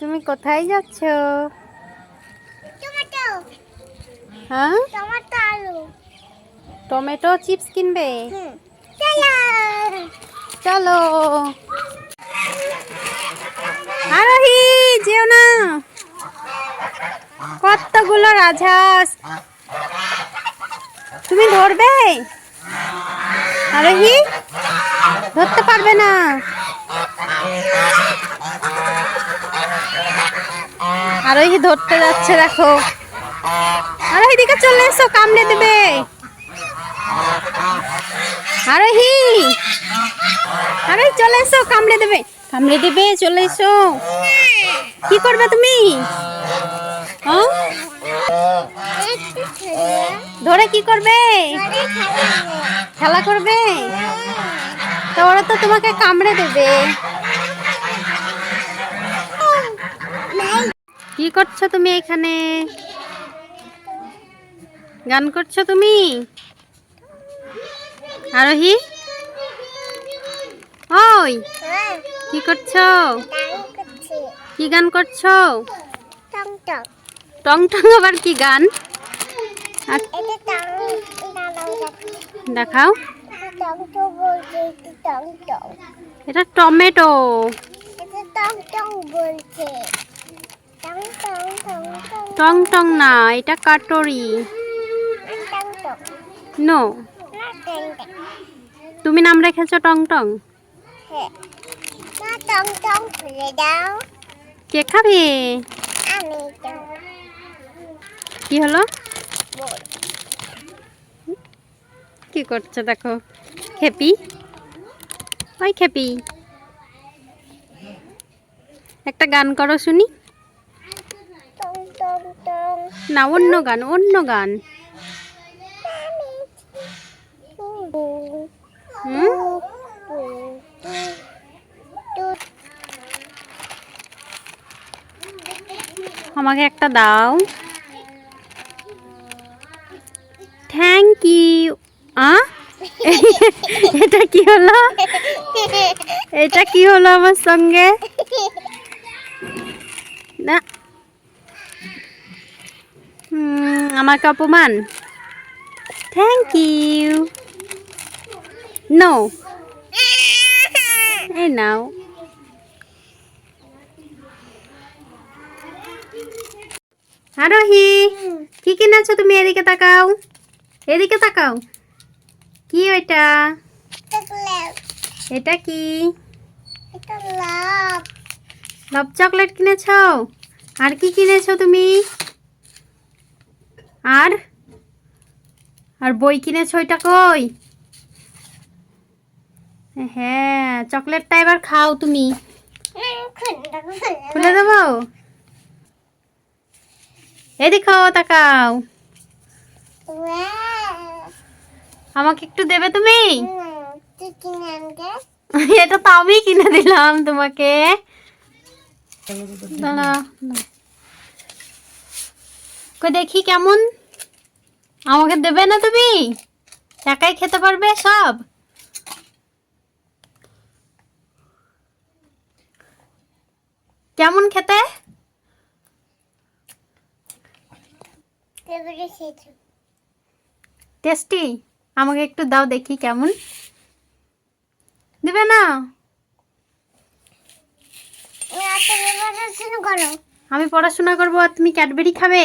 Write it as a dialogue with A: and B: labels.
A: তুমি কোথায় যাচ্ছ?
B: টমেটো
A: হ্যাঁ?
B: টমেটো
A: চিপস কিনবে?
B: চলো।
A: চলো। আরোহি যেও না। কতগুলো রাজহাঁস। তুমি ধরবে? আরোহি ধরতে পারবে না। আরোহি ধরতে যাচ্ছে, দেখো। আরোহি দিকে চলে এসো, কামড়ে দেবে। আরোহি আরে চলে এসো, কামড়ে দেবে। কামড়ে দেবে, চলে এসো। কি করবে তুমি? হ্যাঁ? ধরে কি করবে? খেলা করবে? তো ওরা তো তোমাকে কামড়ে দেবে কি করছ তুমি এখানে? গান করছ তুমি? আরোহি? ওই, কি করছ? কি গান করছ?
B: টং টং
A: আবার কি গান? দেখাও।
B: এটা
A: টমেটো।
B: টং টং বলছে। টং টং
A: না, এটা কাটরি। নো। তুমি নাম রেখেছো টং টং কে খাবে? কি হলো? কি করছ দেখো? খেপি? ওই খেপি। একটা গান করো শুনি। না, অন্য গান অন্য গান। আমাকে একটা দাও। থ্যাংক ইউ আ? এটা কি হলো? এটা কি হলো আমার সঙ্গে? না আমাকে অপমান থ্যাংক ইউ নো এই নাও আরোহি কি কিনেছো তুমি এদিকে তাকাও। এদিকে তাকাও। কি ওইটা? এটা কি?
B: এটা লাভ
A: লব চকলেট কিনেছো? আর কি কিনেছো তুমি? আর? আর বই কিনেছো ওইটা কই? হ্যাঁ চকলেটটা এবার খাও তুমি। খুলে দেবো? এদিকে তাকাও। আমাকে একটু দেবে তুমি?
B: কিনে
A: এটা তো আমি কিনে দিলাম তোমাকে। দাঁড়া কই দেখি কেমন? আমাকে দেবে না তুমি? একাই খেতে পারবে সব? কেমন খেতে? টেস্টি? আমাকে একটু দাও দেখি কেমন। দেবে না?
B: শুরু
A: আমি পড়াশোনা করব আর তুমি ক্যাডবেরি খাবে?